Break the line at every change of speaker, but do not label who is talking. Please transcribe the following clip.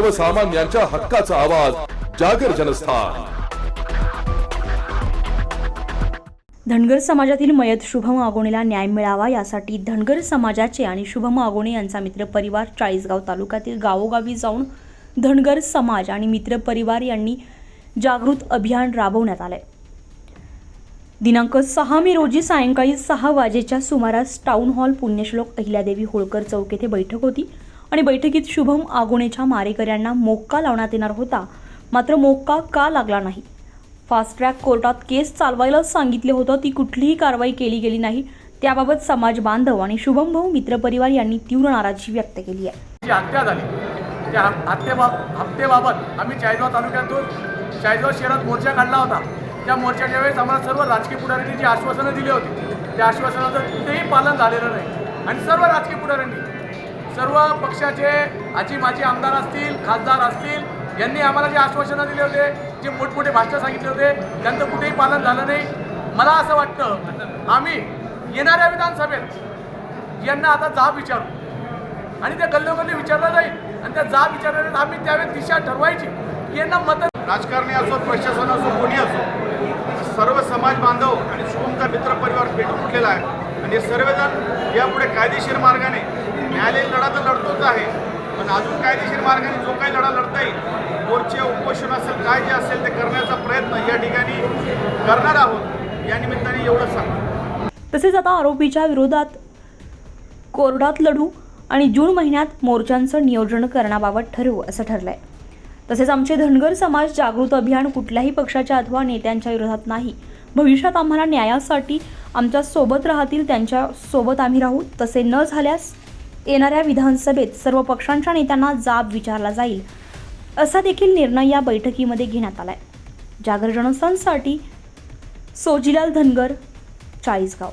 सर्वसामान्यांच्या हक्काचा आवाज जागर जनस्थान.
धनगर समाजातील मयत शुभम आगोणेला न्याय मिळावा यासाठी धनगर समाजाचे आणि शुभम आगोणे यांचा मित्रपरिवार चाळीसगाव तालुक्यातील गावोगावी जाऊन धनगर समाज आणि मित्रपरिवार यांनी जागृत अभियान राबवण्यात आलंय. दिनांक सहा मे रोजी सायंकाळी सहा वाजेच्या सुमारास टाउन हॉल पुण्यश्लोक अहिल्यादेवी होळकर चौक येथे बैठक होती. आणि बैठकीत शुभम आगुणेच्या मारेकऱ्यांना मोक्का लावण्यात येणार होता. मात्र मोक्का का लागला नाही? फास्ट ट्रॅक कोर्टात केस चालवायला सांगितले होतं. ती कुठलीही कारवाई केली गेली नाही. त्याबाबत समाज बांधव आणि शुभम भाऊ मित्रपरिवार यांनी तीव्र नाराजी व्यक्त केली आहे.
जी हत्या झाली त्या हत्येबा आम्ही चाळीसगाव तालुक्यातून चाळीसगाव शहरात मोर्चा काढला होता. त्या मोर्चाच्या वेळेस आम्हाला सर्व राजकीय पुढाऱ्यांनी जी आश्वासनं दिली होती त्या आश्वासनाचं कुठेही पालन झालेलं नाही. आणि सर्व राजकीय पुढाऱ्यांनी सर्व पक्षाचे आजी माजी आमदार असतील खासदार असतील यांनी आम्हाला जे आश्वासनं दिले होते जे मोठमोठे भाषण सांगितले होते त्यांचं कुठेही पालन झालं नाही. मला असं वाटतं आम्ही येणाऱ्या विधानसभेत यांना आता जाब विचारू. आणि त्या गल्लोगल्ली विचारलं जाईल. आणि त्या जाब विचारल्यानंतर आम्ही त्यावेळेस दिशा ठरवायची. यांना मदत
राजकारणी असो प्रशासन असो कोणी असो सर्व समाज बांधव आणि शुभमचा मित्र परिवार पेटून उठलेला आहे. आणि सर्वजण यापुढे कायदेशीर मार्गाने न्यायालयीन लढा तर लढतोच आहे. पण अजून कायदेशीर मार्गाने जो काही लढा लढता येईल मोर्चे उपोषण असेल काय जे असेल ते करण्याचा प्रयत्न या ठिकाणी करणार आहोत. या निमित्ताने एवढं सांगतो.
तसेच आता आरोपीच्या विरोधात कोर्टात लढू आणि जून महिन्यात मोर्चांचं नियोजन करण्याबाबत ठरवू असं ठरलं आहे तसेच आमचे धनगर समाज जागृत अभियान कुठल्याही पक्षाच्या अथवा नेत्यांच्या विरोधात नाही. भविष्यात आम्हाला न्यायासाठी आमच्यासोबत राहतील त्यांच्यासोबत आम्ही राहू. तसे न झाल्यास येणाऱ्या विधानसभेत सर्व पक्षांच्या नेत्यांना जाब विचारला जाईल असा देखील निर्णय या बैठकीमध्ये घेण्यात आला जागर जनस्थानसाठी सोजीलाल धनगर चाळीसगाव.